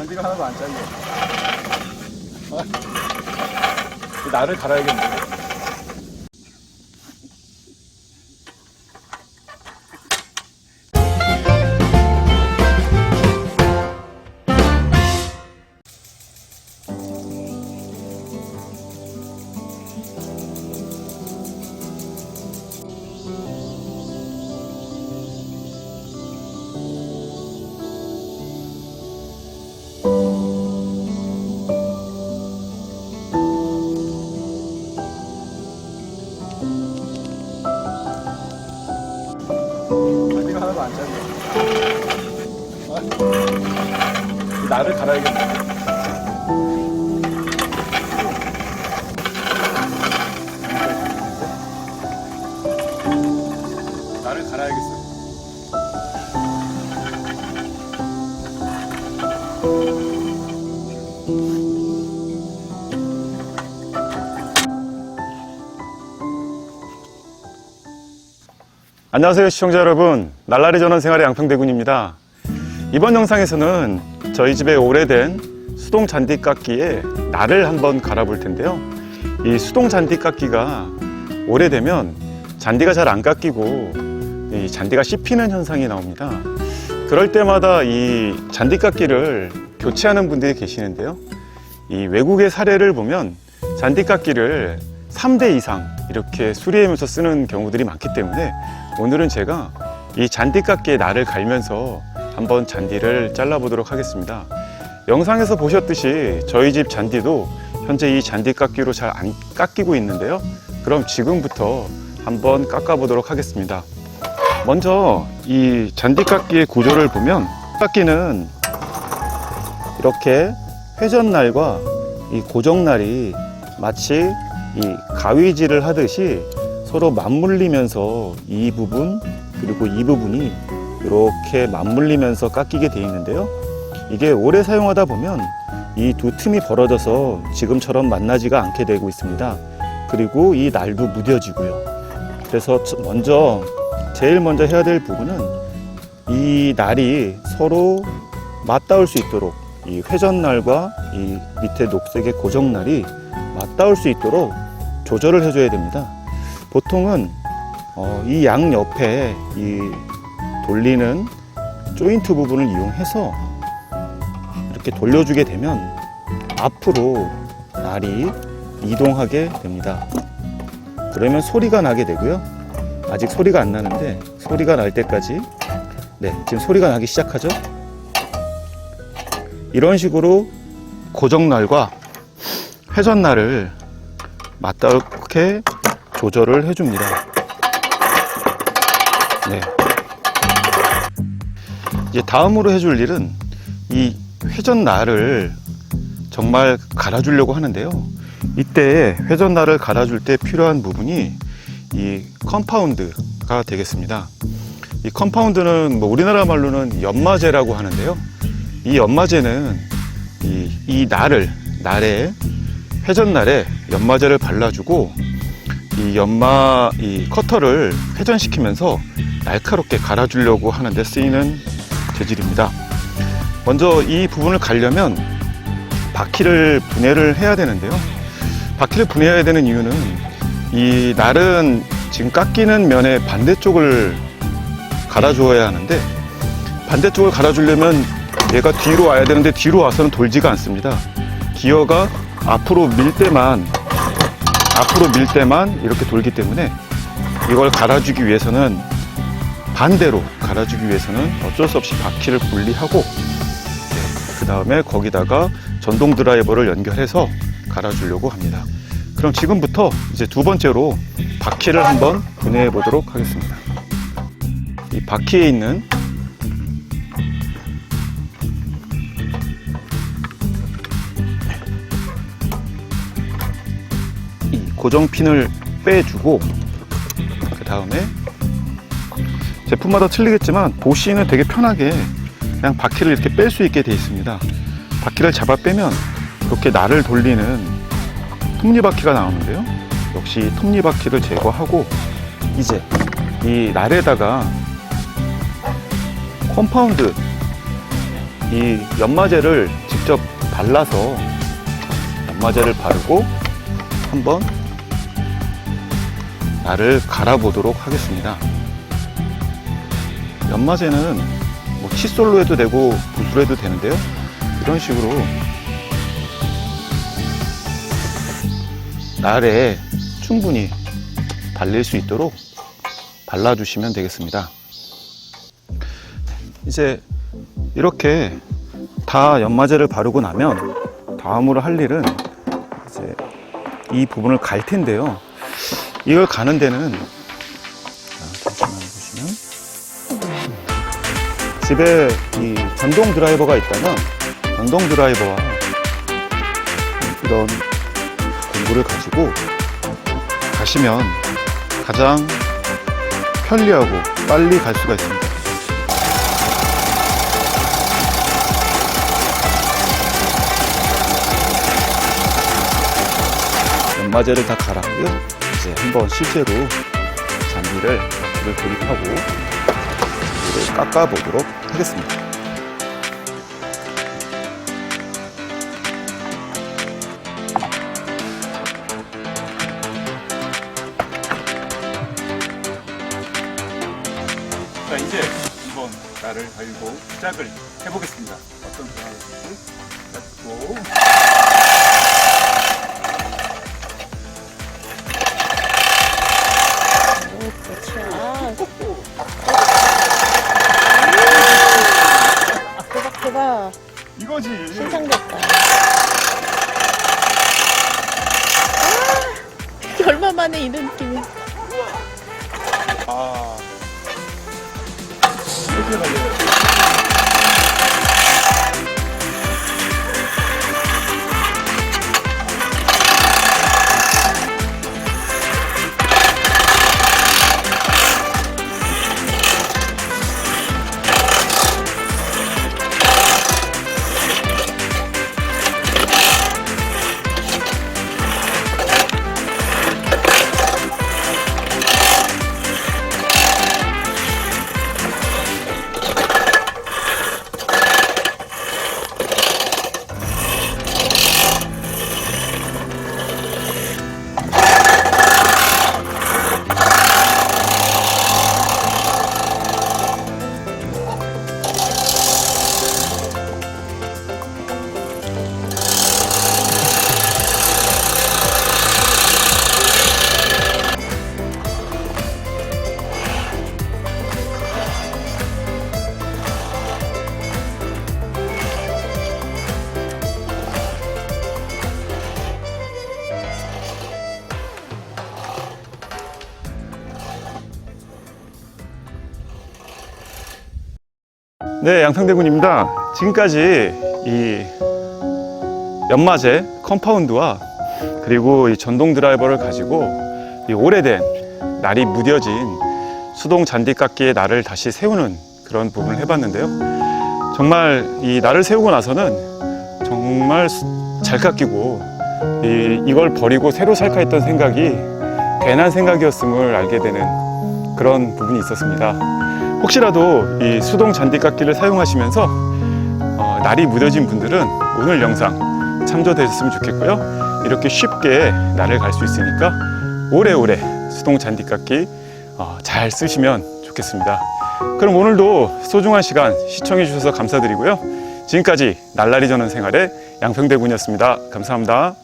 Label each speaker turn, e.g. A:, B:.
A: 잔디가 하나도 안 잘려. 아, 나를 갈아야겠는 안 잘려. 아, 나를 갈아야겠는데. 나를 갈아야겠어. 안녕하세요 시청자 여러분. 날라리 전원 생활의 양평대군입니다. 이번 영상에서는 저희 집에 오래된 수동 잔디 깎기에 날을 한번 갈아볼 텐데요. 이 수동 잔디 깎기가 오래되면 잔디가 잘 안 깎이고 이 잔디가 씹히는 현상이 나옵니다. 그럴 때마다 이 잔디 깎기를 교체하는 분들이 계시는데요. 이 외국의 사례를 보면 잔디 깎기를 3대 이상 이렇게 수리하면서 쓰는 경우들이 많기 때문에 오늘은 제가 이 잔디 깎기의 날을 갈면서 한번 잔디를 잘라보도록 하겠습니다. 영상에서 보셨듯이 저희 집 잔디도 현재 이 잔디 깎기로 잘 안 깎이고 있는데요. 그럼 지금부터 한번 깎아보도록 하겠습니다. 먼저 이 잔디 깎기의 구조를 보면 깎기는 이렇게 회전날과 이 고정날이 마치 이 가위질을 하듯이 서로 맞물리면서 이 부분 그리고 이 부분이 이렇게 맞물리면서 깎이게 되어 있는데요. 이게 오래 사용하다 보면 이 두 틈이 벌어져서 지금처럼 만나지가 않게 되고 있습니다. 그리고 이 날도 무뎌지고요. 그래서 저- 먼저 제일 먼저 해야 될 부분은 이 날이 서로 맞닿을 수 있도록 이 회전날과 이 밑에 녹색의 고정날이 맞닿을 수 있도록 조절을 해줘야 됩니다. 보통은 어, 이 양 옆에 이 돌리는 조인트 부분을 이용해서 이렇게 돌려주게 되면 앞으로 날이 이동하게 됩니다. 그러면 소리가 나게 되고요. 아직 소리가 안 나는데 소리가 날 때까지 네 지금 소리가 나기 시작하죠. 이런 식으로 고정날과 회전날을 맞닿게 조절을 해줍니다. 네. 이제 다음으로 해줄 일은 이 회전날을 정말 갈아주려고 하는데요. 이때 회전날을 갈아줄 때 필요한 부분이 이 컴파운드가 되겠습니다. 이 컴파운드는 뭐 우리나라 말로는 연마제라고 하는데요. 이 연마제는 이, 이 날을 날에 회전날에 연마제를 발라주고 이 연마 이 커터를 회전시키면서 날카롭게 갈아주려고 하는데 쓰이는 재질입니다. 먼저 이 부분을 갈려면 바퀴를 분해를 해야 되는데요. 바퀴를 분해해야 되는 이유는 이 날은 지금 깎이는 면의 반대쪽을 갈아주어야 하는데 반대쪽을 갈아주려면 얘가 뒤로 와야 되는데 뒤로 와서는 돌지가 않습니다. 기어가 앞으로 밀 때만 앞으로 밀 때만 이렇게 돌기 때문에 이걸 갈아주기 위해서는 반대로 갈아주기 위해서는 어쩔 수 없이 바퀴를 분리하고 그 다음에 거기다가 전동 드라이버를 연결해서 갈아주려고 합니다. 그럼 지금부터 이제 두 번째로 바퀴를 한번 분해해 보도록 하겠습니다. 이 바퀴에 있는 고정핀을 빼주고 그 다음에 제품마다 틀리겠지만 보시는 되게 편하게 그냥 바퀴를 이렇게 뺄 수 있게 되어 있습니다. 바퀴를 잡아 빼면 이렇게 날을 돌리는 톱니바퀴가 나오는데요. 역시 톱니바퀴를 제거하고 이제 이 날에다가 컴파운드 이 연마제를 직접 발라서 연마제를 바르고 한번 날을 갈아보도록 하겠습니다. 연마제는 뭐 칫솔로 해도 되고 붓으로 해도 되는데요. 이런 식으로 날에 충분히 발릴 수 있도록 발라주시면 되겠습니다. 이제 이렇게 다 연마제를 바르고 나면 다음으로 할 일은 이제 이 부분을 갈 텐데요. 이걸 가는 데는 자, 잠시만 보시면 집에 이 전동 드라이버가 있다면 전동 드라이버와 이런 공구를 가지고 가시면 가장 편리하고 빨리 갈 수가 있습니다. 연마제를 다 갈았고요. 이제 한번 실제로 잔디를 앞으로 돌입하고 이를 깎아보도록 하겠습니다. 자 이제 한번 나를 달고 시작을 해보겠습니다. 어떤 변화가 있을지
B: 얼마 만에 이런 느낌이.
A: 아 네, 양평대군입니다. 지금까지 이 연마제 컴파운드와 그리고 이 전동 드라이버를 가지고 이 오래된 날이 무뎌진 수동 잔디깎기의 날을 다시 세우는 그런 부분을 해봤는데요. 정말 이 날을 세우고 나서는 정말 수- 잘 깎이고 이, 이걸 버리고 새로 살까 했던 생각이 괜한 생각이었음을 알게 되는 그런 부분이 있었습니다. 혹시라도 이 수동 잔디 깎기를 사용하시면서 어, 날이 무뎌진 분들은 오늘 영상 참조되셨으면 좋겠고요. 이렇게 쉽게 날을 갈 수 있으니까 오래오래 수동 잔디 깎기 어, 잘 쓰시면 좋겠습니다. 그럼 오늘도 소중한 시간 시청해 주셔서 감사드리고요. 지금까지 날라리 저는 생활의 양평대군이었습니다. 감사합니다.